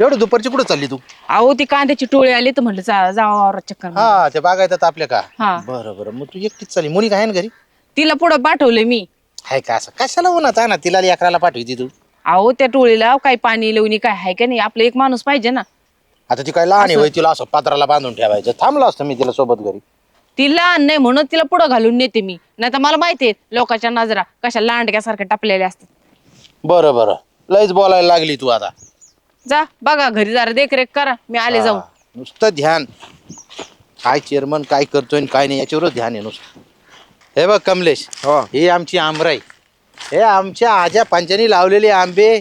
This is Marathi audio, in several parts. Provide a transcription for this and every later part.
एवढं दुपारची कुठं चालली तू? अहो ती कांद्याची टोळी आली तर म्हटलं जा जावं वावरात चक्कर मारून. हा ते बागायतात आपल्या का? हा. बरं बरं. मग तू एकटीच चालली. मुली काय ना घरी? तिला पुढं पाठवलंय मी. हाय का असं? कशाला उन्हात आहे ना? तिला अकराला पाठवती तू. अहो त्या टोळीला काही पाणी लावणी काय आहे का नाही? आपलं एक माणूस पाहिजे ना. आता ती काय लहान आहे होय, तिला असं पात्राला बांधून ठेवायचं. थांबलो असतं मी तिला सोबत घरी. ती लहान नाही म्हणून तिला पुढं घालून नेते मी. नाही तर मला माहितीये लोकांच्या नजरा कशा लांडग्यासारख्या टापलेल्या असतात. बरं बरं. लयच बोलायला लागली तू आता. जा बघा घरी जरा देखरेख करा. मी आले जाऊन. हा, नुसतं ध्यान. काय चेअरमन काय करतोय आणि काय नाही याच्यावरच ध्यान आहे नुसतं. हे बघ कमलेश ही. आमची आमराई. हे आमच्या आज्या पंचानी लावलेले आंबे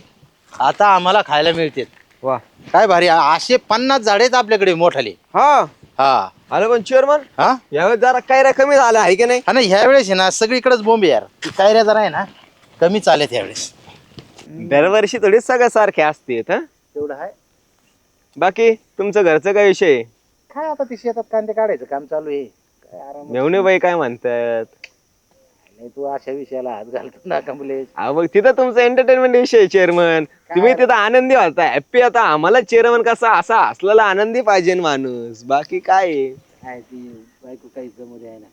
आता आम्हाला खायला मिळतील. वा. काय भारी असे पन्नास झाडे आहेत आपल्याकडे मोठाले. हा. हा. आलं पण चेअरमन हा? यावेळेस जरा काय कमी झाला आहे की नाही? आणि ह्या वेळेस आहे ना सगळीकडेच बोंब आहे यार. ती कायऱ्या जरा आहे ना कमी चालेत ह्यावेळेस दरवर्षी थोडीच सगळ्या सारखे असते तेवढं आहे. बाकी तुमचं घरचं काय विषय? आहे? काय आता ती शेतात कांदे काढायचं काम चालू आहे. काय आराम मेवणे बाई काय म्हणतात? नाही तू अशा विषयाला हात घालतो ना कमलेश. अहो मग तिथं तुमचं एंटरटेनमेंट विषय चेअरमन तुम्ही तिथं आनंदी होता हॅप्पी आता. आम्हाला चेअरमन कसा असा असलेला आनंदी पाहिजे माणूस. बाकी काय आहे? काय ती बायको काही जमू आहे ना.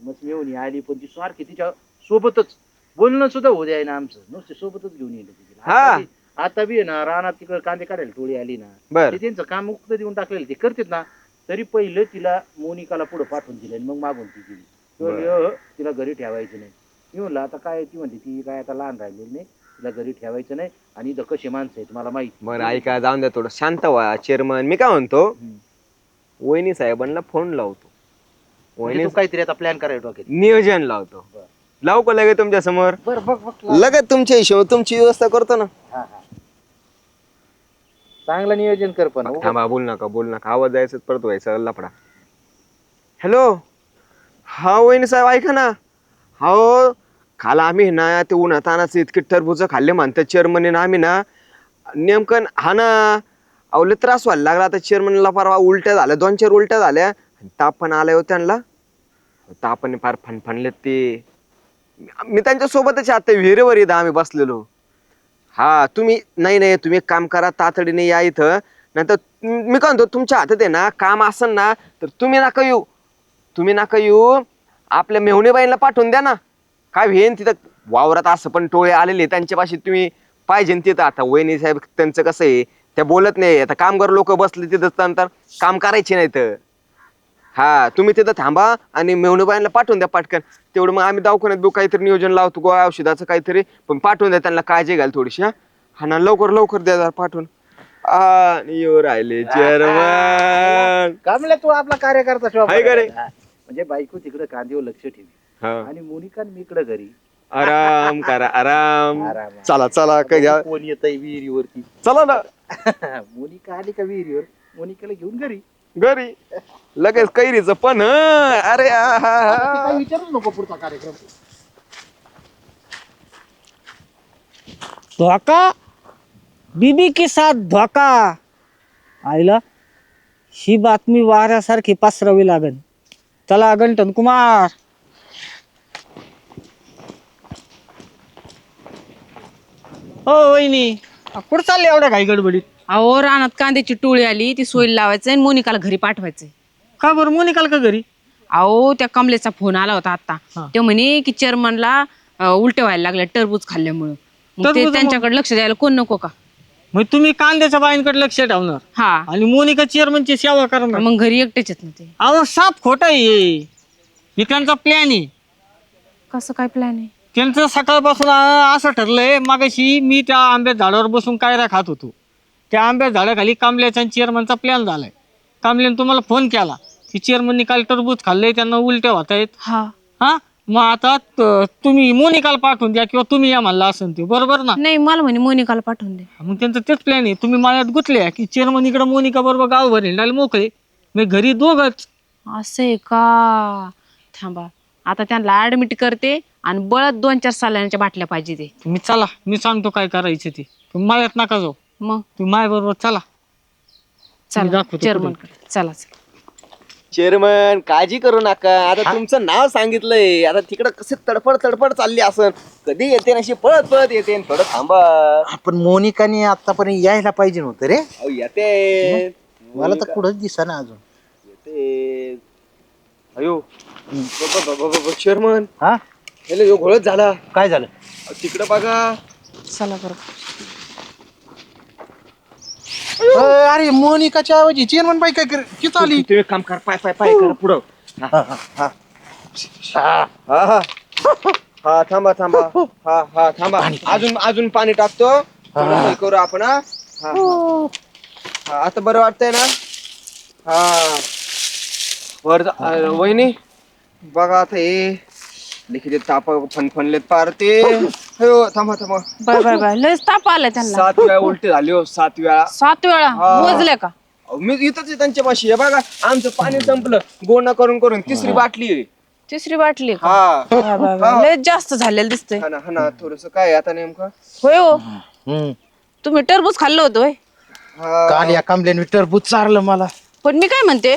मग येऊन आली पण ती सारखी तिच्या सोबतच बोलणं सुद्धा होऊ द्याय ना आमचं. नुसते सोबतच घेऊन येईल हा. आता बी आहे ना रानात तिकडे कांदे काढायला टोळी आली ना बर. ते त्यांचं काम मुक्त देऊन टाकलेलं ते करतात ना तरी पहिलं तिला मोनिकाला पुढे पाठवून दिलं आणि मग मागून ती दिली ती म्हणली, "अ, तिला घरी ठेवायचं नाही. मी म्हणलं आता काय ती म्हणते ती काय आता लहान राहिलेली नाही तिला घरी ठेवायचं नाही आणि इथं कसे माणसं आहेत मला माहिती बरं ऐका जाऊन द्या थोडं. शांत व्हा चेअरमन मी काय म्हणतो हम्म. वहिनी साहेबांना फोन लावतो. म्हणजे वहिनी तू काहीतरी आता प्लॅन करायला डोक्यात नियोजन लावतो. बरं. लावू का लगेच तुमच्यासमोर? बरं बघ बघ लगेच तुमच्या हिशोब तुमची व्यवस्था करतो ना. हा, हा. चांगलं नियोजन कर पण. थांबा बोल नका बोल नका. आवाज जायचं परत व्हायचा. लफडा. हॅलो? हा वहिनी साहेब ऐका ना. हो काल आम्ही ना ते उन्हातानाचे इतके टरबूज खाल्ले म्हणतात चेअरमन ना आम्ही ना नेमकं हा ना अवले त्रास व्हायला लागला. आता चेअरमनला परवा उलट्या झाल्या दोन चार उलट्या झाल्या. ताप पण आलाय हो त्यांना. तापाने फार फणफणलेत ते. मी त्यांच्या सोबतच आता विहिरीवर इथं आम्ही बसलेलो. हा तुम्ही नाही नाही तुम्ही एक काम करा तातडीने या इथं. नंतर मी काय म्हणतो तुमच्या हातात आहे ना काम असेल ना तर तुम्ही नका येऊ. तुम्ही नका येऊ. आपल्या मेहुणेबाईंना पाठवून द्या ना. काय भेन तिथं? वावरात असं पण टोळे आलेले त्यांच्यापाशी तुम्ही पाहिजे ना तिथं. आता वहिनी साहेब त्यांचं कसं आहे त्या बोलत नाही. आता कामगार लोक बसले तिथं नंतर काम करायचे नाही तर. हा तुम्ही तिथं थांबा आणि मेहुणेबाईंना पाठवून द्या पटकन. तेवढं मग आम्ही दवाखान्यात बघू काहीतरी नियोजन लावतो गोळ्या औषधाचं काहीतरी. पण पाठवून द्या त्यांना काळजी घ्याल थोडीशी हा. हा ना लवकर लवकर द्या जरा पाठवून. आ येऊ राहिले चेअरमन कामल्या तू आपला कार्यकर्ता शिवाय हाय का रे? हा. म्हणजे बायको तिकडे कांदीवर लक्ष ठेवी. हा. आणि मोनिका मी इकडे घरी. आराम करा आराम. आराम. चला चला काय घ्या. कोण येत विहिरीवरती? चला ना. मोनिका आली का विहिरीवर? मोनिकाला घेऊन घरी. घरी. लगेच कैरीचं पण हं. अरे हा, हा. काय विचारूच नको पुढचा कार्यक्रम. धोका? बीबी के साथ धोका? आईला ही बातमी वाऱ्यासारखी पसरावी लागेल. चला गंटन कुमार. हो वहिनी. अ, कुठं चालले एवढ्या घाई गडबडीत? अहो रानात कांद्याची टोळी आली ती सोयी लावायचं आणि मोनिकाला घरी पाठवायचंय. का बरं? मोनिकाल का घरी? अहो त्या कमलेचा फोन आला होता आता हा. ते म्हणे की चेअरमनला उलटे व्हायला लागले टरबूज खाल्ल्यामुळं. मग ते टरबूज त्यांच्याकडे लक्ष द्यायला कोण नको का? मग तुम्ही कांद्याच्या बाईंकडे लक्ष ठेवणार. हा. आणि मोनिका चेअरमनची सेवा करणार. मग घरी एकटेच आहेत ना ते. अहो साप खोटा आहे हे. त्यांचा प्लॅन आहे. कसं काय प्लॅन आहे? त्यांचं सकाळपासून असं ठरलंय मागाशी मी त्या आंब्या झाडावर बसून कायरा खात होतो. त्या आंब्या झाडाखाली कांबल्याचा आणि चेअरमनचा प्लॅन झालाय. कांबल्याने तुम्हाला फोन केला. की चेअरमननी काल टरबूज खाल्लंय त्यांना उलट्या होत आहेत हा. हा? मग आता त- तुम्ही मोनिकाला पाठवून द्या किंवा तुम्ही या म्हणला असेल ते. बरोबर ना? नाही मला म्हणे मोनिकाला पाठवून दे. मग त्यांचं तेच प्लॅन आहे. तुम्ही मायात गुतले की चेअरमन इकडे मोनिका बरोबर गावभर हिंडायला मोकळे. मी घरी दोघच. असं आहे का? थांबा. आता त्यांना ऍडमिट करते आणि बळत दोन चार सालांच्या बाटल्या पाहिजे ते. तुम्ही चला. मी सांगतो काय करायचं ते. तुम्ही मायात नका जाऊ. मग? तुम्ही माया बरोबर चला चला दाखवतो चेअरमन चला चला. चेअरमन काळजी करू नका. आता तुमचं नाव सांगितलंय. आता तिकडं कसे तडफड तडफड चालली असन. कधी येते अशी पळत पळत येते थोडं थांबा. पण मोनिकाने आतापर्यंत यायला पाहिजे नव्हतं रे. अहो, येते. मला तर कुठंच दिसा ना अजून. येते. अयो. चेअरमन हा? हेलो ह्यो घोळच झाला. काय झालं? अहो, तिकडं बघा. चला बरं. अ, अरे मोनिकाच्या ऐवजी चेअरमन बाई काय कर किती आली? तू एक काम कर पाय पाय पाय कर पुढं. हा, हा, हा. हा. हा हा थांबा थांबा. हा हा थांबा. अजून अजून पाणी टाकतो. थोडं हे. करू आपण हा. हा, हा. हा, आता बरं वाटतंय ना? हा. वर जा- अ, वहिनी. बघा आता हे. लिखित ताप फनफनलेत पार ते अयो, थांबा थांबा। बाय बाय बाय लयच ताप आलाय त्यांना. सात वेळा उलटी झाली हो सात वेळा. सात वेळा? हा. मोजले का? अहो, मी इथंच आहे त्यांच्या पाशी. हे बघा आमचं पाणी संपलं. गोणा करून करून. तिसरी बाटली आहे. तिसरी बाटली का? हा. लयच जास्त झालेलं दिसतंय. हा ना हा ना थोडस काय आहे आता नेमकं? होय हो. हम्म. तुम्ही टरबूज खाल्लं होतं होय? हा. काल या कांबल्याने टरबूज चारलं मला. पण मी काय म्हणते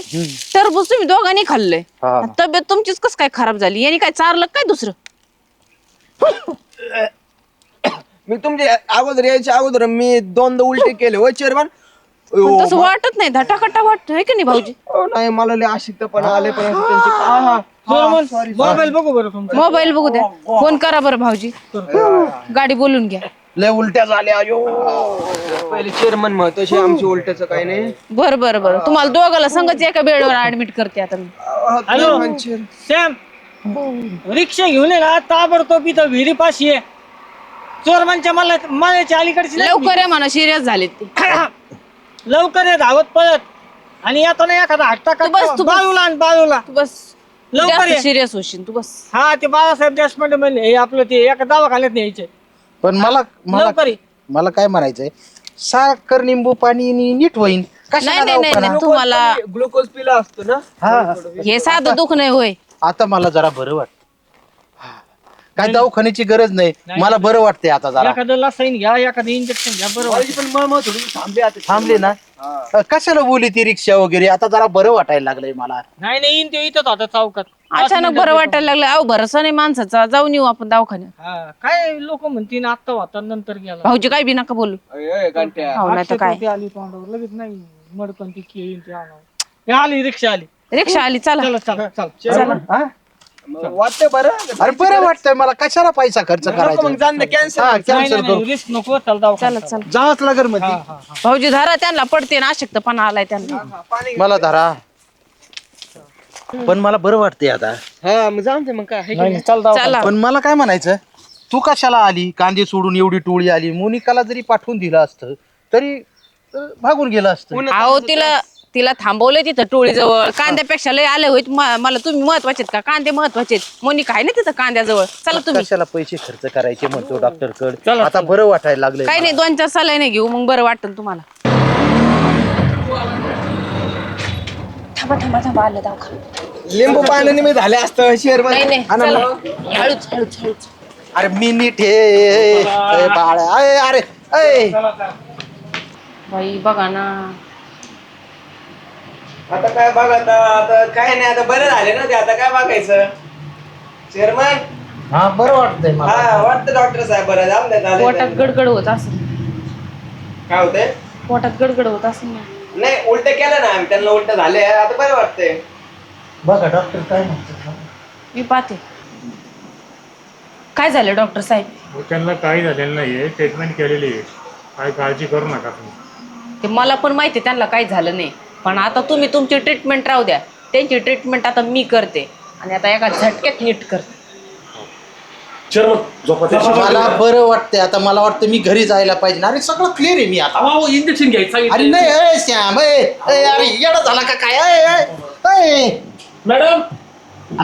टरबूज तुम्ही दोघांनी खाल्लंय. हा. तब्येत तुमचीच कस काय खराब झाली? यांनी काय चारलं काय दुसरं? मी तुमच्या अगोदर यायच्या अगोदर मी दोनदा उलटे केले हो चेअरमन पण तसं वाटत नाही. धटाकटा वाटत आहे की नाही भाऊजी? नाही मला लय आशिक्त पण आले पण त्यांचे हा, हा, मोबाईल बघू बरं तुमचा. मोबाईल बघू द्या. फोन करा बरं भाऊजी. गाडी बोलून घ्या. लय उलट्या झाल्या अयो. पहिले चेअरमन महत्त्वाचे आमच्या उलट्याचं काही नाही. बरं बरं बरं. तुम्हाला दोघाला संगच एका बेडवर ऍडमिट करते आता मी. हॅलो सॅम रिक्षा घेऊन ये ना ताबडतोब इथं विहिरी पाशी आहे चोरमानच्या मला माल्याच्या अलीकडची नाही. लवकर आहे म्हणा सिरियस झाले ते. लवकर ये धावत पळत. आणि येतो ना एखादा हट्टा तू बस, तू बस. बाळूला आणि बाळूला. तू बस. लवकर ये. सिरियस होशील तू बस. हा ते बाळासाहेब देशपांडे म्हणले हे आपलं ते एका दवाखान्यात न्यायचे. पण मला मला लवकर ये. मला काय म्हणायचंय? साखर निंबू पाणी नि नीट होईन. नाही कशाला नाही नाही दवाखाना? नाही, तुम्हाला ग्लुकोज पिला असतो ना हा. हे साधं दुख नाही होय. आता मला जरा बरं वाटत. काय दवाखान्याची गरज नाही. मला बरं वाटतंय आता जरा. एखादं लसाईन घ्या एखादं इंजेक्शन घ्या बरोबर माझी पण मळ मळ थोडी थांबली आता. थांबले ना? अ, कशाला बोली ती रिक्षा वगैरे? आता जरा बरं वाटायला लागलंय मला. नाही नाही येईन ते इथंच होता चौकात. अचानक बरं वाटायला लागलं. अहो भरोसा नाही माणसाचा जाऊन येऊ आपण दवाखान्यात. हा काय लोक म्हणतील आत्ता होता नंतर गेला. भाऊजी काय बी नका बोलू. अय, अय, घंट्या. हो नाही तर काय. आली तोंडावर लगेच नाही मडकन ती केळी ते आणावं. हे आली रिक्षा आली. रिक्षा आली चला. चला चला हा? वाटतंय बरं. अरे बरं वाटतंय मला कशाला पैसा खर्च नको करायचा? मग जाण हा कॅन्सर कॅन्सल करू रिस्क नको चल दवाखान्यात. चला चला. जावंच लागेल मध्ये हा, हा, हा. भाऊजी धरा त्यांना पडते ना अशक्तपणा आलाय त्यांना. मला धरा. पण मला बरं वाटतंय आता. हा मग जाऊन दे मग काय नाही, चल पण मला काय म्हणायचं तू कशाला आली? कांदे सोडून एवढी टोळी आली? मोनिकाला जरी पाठवून दिलं असतं तरी अ, भागून गेलं असतं. अहो तिला तिला थांबवलंय तिथं टोळीजवळ. कांद्यापेक्षा लय आले होईत. म- मला तुम्ही महत्त्वाचे आहेत का? कांदे महत्त्वाचे आहेत. मोनिका आहे ना तिथं कांद्याजवळ? चला तुम्ही. कशाला पैसे खर्च करायचे म्हणतो डॉक्टर कड आता बरं वाटायला लागलंय काही नाही दोन चार सलाय नाही घेऊ मग बरं वाटेल तुम्हाला. थांबा थांबा थांबा आलं दवाखान्यात. लिंबू पाण्याने मी झाले असतं चेअरमन नाही नाही चला. हळूच हळूच हळूच. अरे मी नीट हे बाळ. अरे अरे. बाई बघा ना. आता काय बघ आता आता काय नाही आता बरं झाले ना ते. आता काय बघायचं? चेअरमन? हा बरं वाटतंय मला. हा वाटतं डॉक्टर साहेब बरं. जाऊन दे झाले पोटात तर. गडगड होत असेल. काय होतंय? पोटात गडगड होत असेल ना. नाही उलट केलं ना आम्ही. त्यांना उलट झाले आता बरं वाटतंय. बघा डॉक्टर काय म्हणतात मी पाहते. काय झालं डॉक्टर साहेब? हो, त्यांना काही झालेलं नाहीये. ट्रीटमेंट केलेली आहे. काय काळजी करू नका तुम्ही. ते मला पण माहिती आहे त्यांना काही झालं नाही. पण आता तुम्ही तुमची ट्रीटमेंट राहू द्या. त्यांची ट्रीटमेंट आता मी करते. आणि आता एका झटक्यात नीट करते. मला बरं वाटतंय. आता मला वाटतं मी घरी जायला पाहिजे अरे सगळं क्लिअर आहे मी आता. इंजेक्शन घ्यायचं अरे नाही ए, श्याम ए, ए, अरे येडा झाला का काय? ए, ए, ए. मॅडम!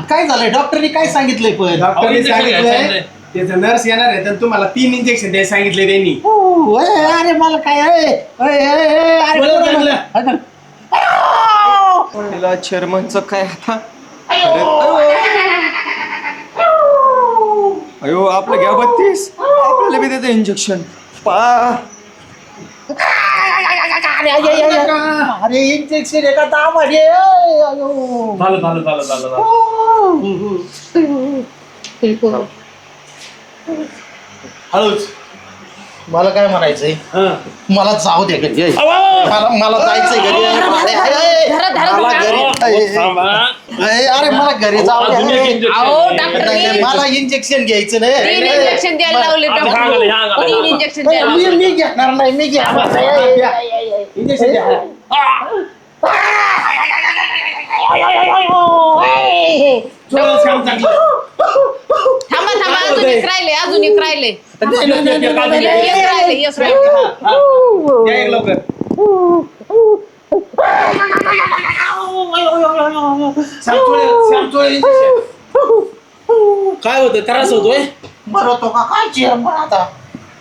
काय झालंय? डॉक्टरनी काय सांगितलंय पण? डॉक्टरने injection सांगितलंय. त्याचं नर्स येणार आहे तर तुम्हाला तीन इंजेक्शन द्यायला सांगितले त्यांनी. ऊ, ए, अरे मला काय ए, ए, ए, ए, अरे बोला बरं, चांगलं. अरे, तिला चेअरमनचं काय आता? अयो! आपलं घ्या बत्तीस. आपल्याला बी देते इंजेक्शन पा! अरे अरे, अरे, अरे. अरे इंजेक्शन एका दाम अरे अयो. झालं झालं झालं झालं झालं. हळूच मला काय म्हणायचंय हं. मला जाऊ दे घरी! मला मला जायचंय घरी. अरे, अरे, अरे. धरा, धरा, मला धरा. घरी थांबा. अरे मला घरी जाऊ अजून एक दे injection अहो, आहे. डॉक्टर नाही, नाही, मला इंजेक्शन घ्यायचं तीन नाही इंजेक्शन द्यायला लावले आता. इंजेक्शन द्यायला मी घेणार नाही मी घेणार नाही. इंजेक्शन द्या. जोरात काम चांगलं. थांबा थांबा. अजून एक राहिले अजून एक राहिले. एक राहिले एक राहिले द्या एक लवकर. श्यामचोळे श्यामचोळे इंजेक्शन. काय होतं त्रास होतोय? मरतो का? काय चेअरमन आता?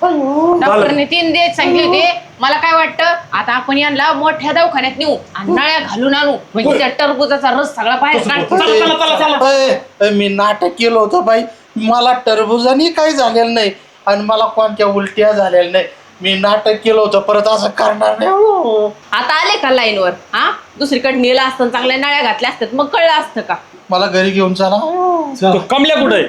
डॉक्टरने तीन दिवस सांगितले होते. मला काय वाटतं आता आपण यांना मोठ्या दवाखान्यात नेऊ आणि नळ्या घालून आणू. म्हणजे त्या टरबुजाचा रस सगळा बाहेर काढतो चला चला चला. चला ऐ, ऐ, मी नाटक केलं होतं बाई. मला टरबुजानी काही झालेलं नाही आणि मला कोणत्या उलट्या झालेल्या नाही. मी नाटक केलं होतं परत असं करणार नाही. हो. आता आले का लाईनवर? हा? दुसरीकडे नेलं असतं चांगल्या नळ्या घातल्या असतात मग कळलं असतं का? मला घरी घेऊन चला. तो कमल्या कुठे